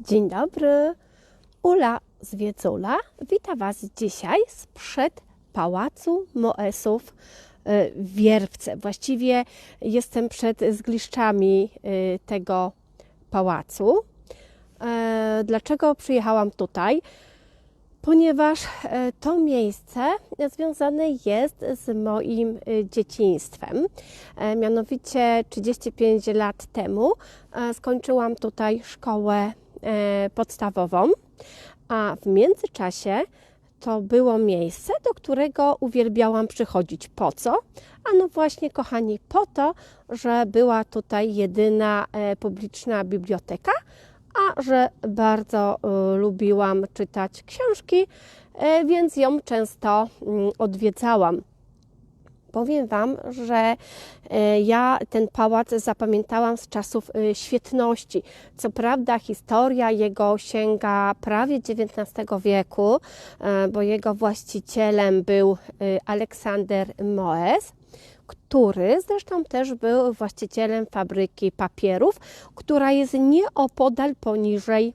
Dzień dobry, Ula z Wiedzola. Witam Was dzisiaj sprzed Pałacu Moesów e, w Wierwce. Właściwie jestem przed zgliszczami e, tego pałacu. E, Dlaczego przyjechałam tutaj? Ponieważ e, to miejsce związane jest z moim e, dzieciństwem. E, Mianowicie 35 lat temu skończyłam tutaj szkołę podstawową, a w międzyczasie to było miejsce, do którego uwielbiałam przychodzić. Po co? A no właśnie, kochani, po to, że była tutaj jedyna e, publiczna biblioteka, a że bardzo e, lubiłam czytać książki, e, więc ją często mm, odwiedzałam. Powiem Wam, że e, ja ten pałac zapamiętałam z czasów e, świetności. Co prawda, historia jego sięga prawie XIX wieku, e, bo jego właścicielem był Aleksander Moes, który zresztą też był właścicielem fabryki papierów, która jest nieopodal poniżej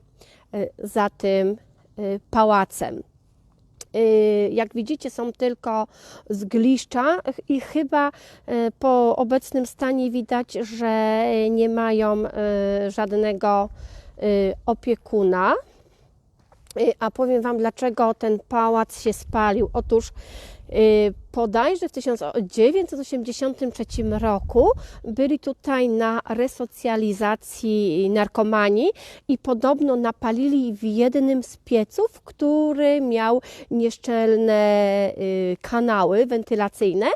za tym pałacem. Y, Jak widzicie, są tylko zgliszcza i chyba y, po obecnym stanie widać, że nie mają y, żadnego opiekuna. A powiem Wam, dlaczego ten pałac się spalił. Otóż bodajże w 1983 roku byli tutaj na resocjalizacji narkomanii i podobno napalili w jednym z pieców, który miał nieszczelne y, kanały wentylacyjne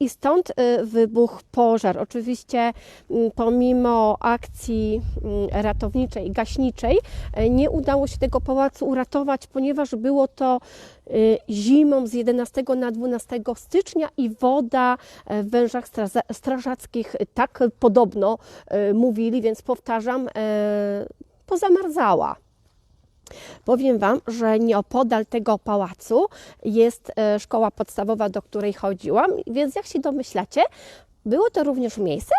i stąd y, wybuchł pożar. Oczywiście mm, pomimo akcji ratowniczej gaśniczej y, nie udało się tego pałacu uratować, ponieważ było to y, zimą z 11 na 12 stycznia i woda e, w wężach straża- strażackich tak podobno e, mówili, więc powtarzam, e, pozamarzała. Powiem Wam, że nieopodal tego pałacu jest szkoła podstawowa, do której chodziłam, więc jak się domyślacie, było to również miejsce,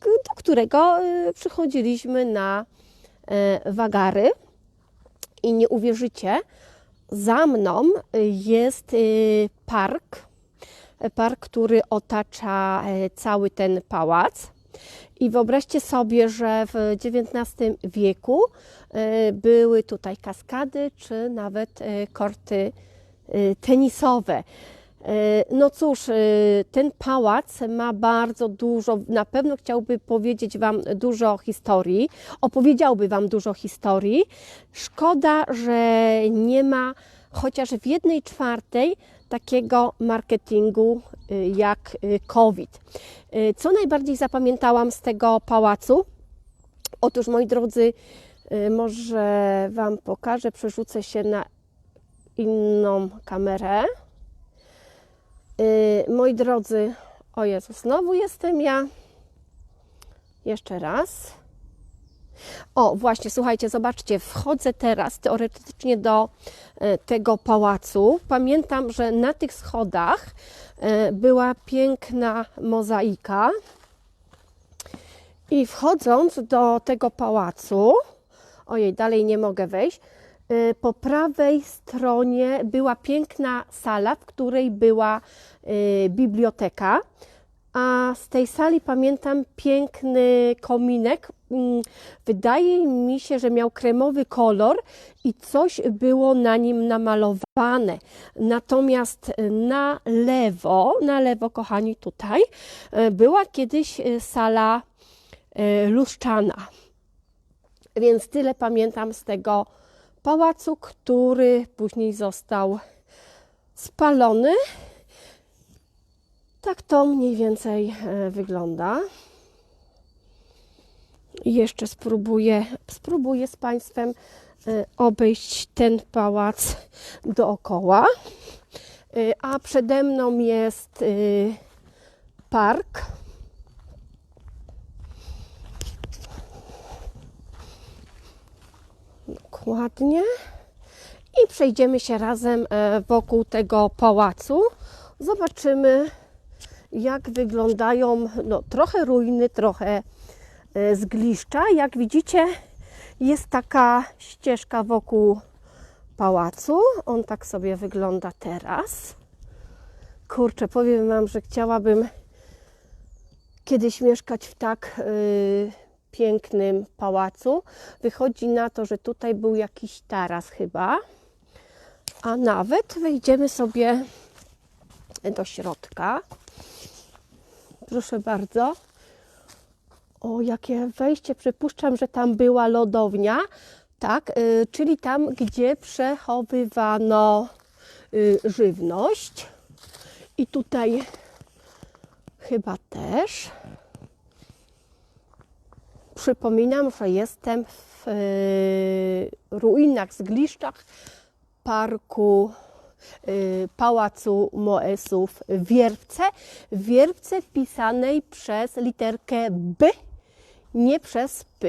do którego przychodziliśmy na wagary. I nie uwierzycie, za mną jest park, park, który otacza e, cały ten pałac. I wyobraźcie sobie, że w XIX wieku e, były tutaj kaskady, czy nawet e, korty tenisowe. No cóż, ten pałac ma bardzo dużo, na pewno chciałby powiedzieć Wam dużo historii, opowiedziałby Wam dużo historii. Szkoda, że nie ma chociaż w jednej czwartej takiego marketingu y, jak y, COVID. Y, Co najbardziej zapamiętałam z tego pałacu? Otóż, moi drodzy, może Wam pokażę, przerzucę się na inną kamerę. Moi drodzy, o Jezu, znowu jestem ja. Jeszcze raz. O, właśnie, słuchajcie, zobaczcie, wchodzę teraz teoretycznie do e, tego pałacu. Pamiętam, że na tych schodach e, była piękna mozaika. I wchodząc do tego pałacu, ojej, dalej nie mogę wejść, e, po prawej stronie była piękna sala, w której była biblioteka. A z tej sali pamiętam piękny kominek. Mm, Wydaje mi się, że miał kremowy kolor i coś było na nim namalowane. Natomiast na lewo, na lewo, kochani, tutaj e, była kiedyś e, sala e, luszczana. Więc tyle pamiętam z tego pałacu, który później został spalony. Tak to mniej więcej e, wygląda. I Jeszcze spróbuję, spróbuję z Państwem e, obejść ten pałac dookoła. E, A przede mną jest park. Dokładnie. I przejdziemy się razem wokół tego pałacu. Zobaczymy, jak wyglądają no, trochę ruiny, trochę e, zgliszcza. Jak widzicie, Jest taka ścieżka wokół pałacu. On tak sobie wygląda teraz. Kurczę, powiem Wam, że chciałabym kiedyś mieszkać w tak y, pięknym pałacu. Wychodzi na to, że tutaj był jakiś taras chyba. A nawet wejdziemy sobie do środka. Proszę bardzo. O, jakie wejście. Przypuszczam, że tam była lodownia. Tak, y, czyli tam, gdzie przechowywano y, żywność. I tutaj chyba też. Przypominam, że jestem w y, ruinach, zgliszczach parku Pałacu Moesów w Wierwce. W Wierwce przez literkę B, nie przez P.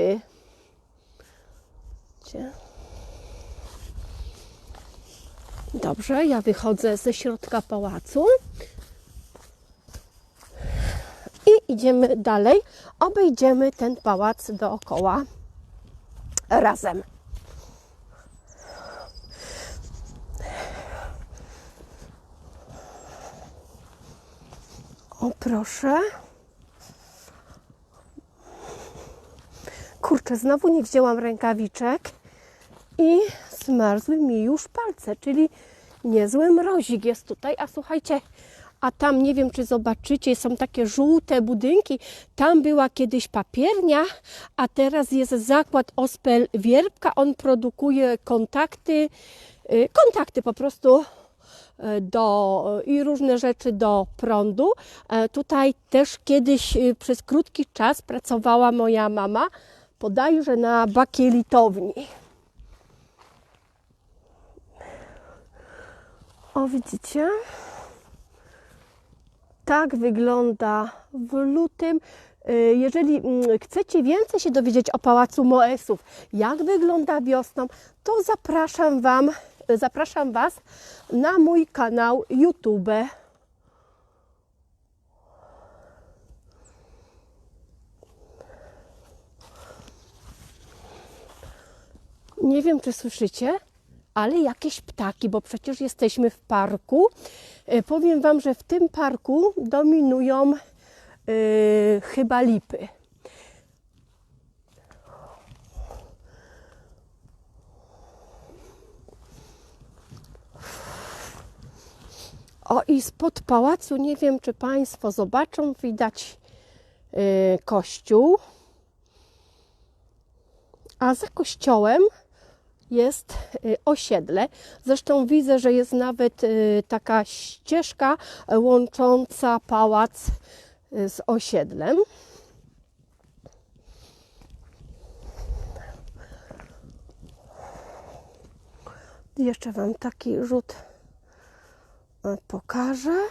Dobrze, ja wychodzę ze środka pałacu i idziemy dalej. Obejdziemy ten pałac dookoła razem. O proszę. Kurczę, znowu nie wzięłam rękawiczek i zmarzły mi już palce, czyli niezły mrozik jest tutaj. A słuchajcie, a tam nie wiem, czy zobaczycie, są takie żółte budynki. Tam była kiedyś papiernia, a teraz jest zakład Ospel Wierbka. On produkuje kontakty, y, kontakty po prostu do, i różne rzeczy do prądu. E, Tutaj też kiedyś y, przez krótki czas pracowała moja mama, bodajże na bakielitowni. O, widzicie? Tak wygląda w lutym. Jeżeli mm, chcecie więcej się dowiedzieć o Pałacu Moesów, jak wygląda wiosną, to zapraszam, wam, zapraszam Was na mój kanał YouTube. Nie wiem, czy słyszycie, ale jakieś ptaki, bo przecież jesteśmy w parku. E, Powiem Wam, że w tym parku dominują e, chyba lipy. O i spod pałacu, nie wiem czy Państwo zobaczą, widać e, kościół. A za kościołem jest y, osiedle. Zresztą widzę, że jest nawet y, taka ścieżka łącząca pałac y, z osiedlem. Jeszcze Wam taki rzut pokażę.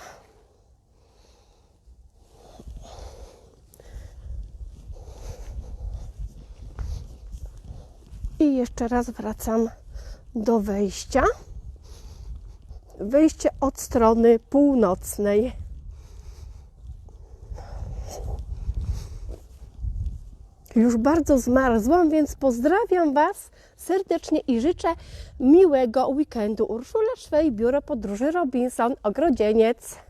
I jeszcze raz wracam do wejścia. Wejście od strony północnej. Już bardzo zmarzłam, więc pozdrawiam Was serdecznie i życzę miłego weekendu. Urszula Szwej, Biuro Podróży Robinson, Ogrodzieniec.